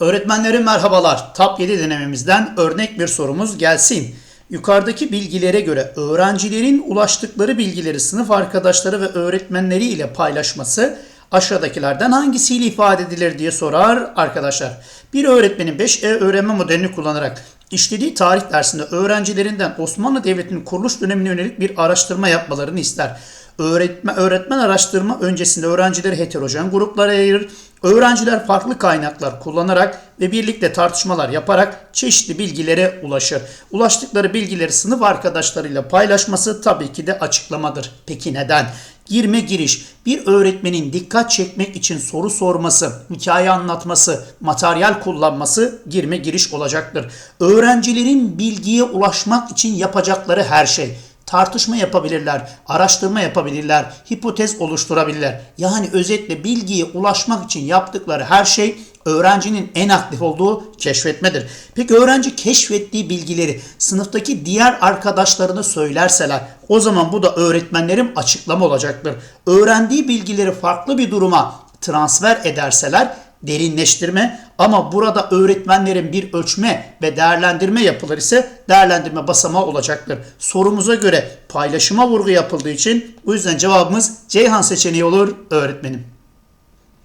Öğretmenlerim merhabalar. TAP 7 denememizden örnek bir sorumuz gelsin. Yukarıdaki bilgilere göre öğrencilerin ulaştıkları bilgileri sınıf arkadaşları ve öğretmenleri ile paylaşması aşağıdakilerden hangisiyle ifade edilir diye sorar arkadaşlar. Bir öğretmenin 5E öğrenme modelini kullanarak işlediği tarih dersinde öğrencilerinden Osmanlı Devleti'nin kuruluş dönemine yönelik bir araştırma yapmalarını ister. Öğretmen, öğretmen araştırma öncesinde öğrencileri heterojen gruplara ayırır. Öğrenciler farklı kaynaklar kullanarak ve birlikte tartışmalar yaparak çeşitli bilgilere ulaşır. Ulaştıkları bilgileri sınıf arkadaşlarıyla paylaşması tabii ki de açıklamadır. Peki neden? Girme giriş bir öğretmenin dikkat çekmek için soru sorması, hikaye anlatması, materyal kullanması girme giriş olacaktır. Öğrencilerin bilgiye ulaşmak için yapacakları her şey tartışma yapabilirler, araştırma yapabilirler, hipotez oluşturabilirler. Yani özetle bilgiye ulaşmak için yaptıkları her şey öğrencinin en aktif olduğu keşfetmedir. Peki öğrenci keşfettiği bilgileri sınıftaki diğer arkadaşlarına söylerseler o zaman bu da öğretmenlerin açıklama olacaktır. Öğrendiği bilgileri farklı bir duruma transfer ederseler derinleştirme ama burada öğretmenlerin bir ölçme ve değerlendirme yapılır ise değerlendirme basamağı olacaktır. Sorumuza göre paylaşıma vurgu yapıldığı için bu yüzden cevabımız Ceyhan seçeneği olur öğretmenim.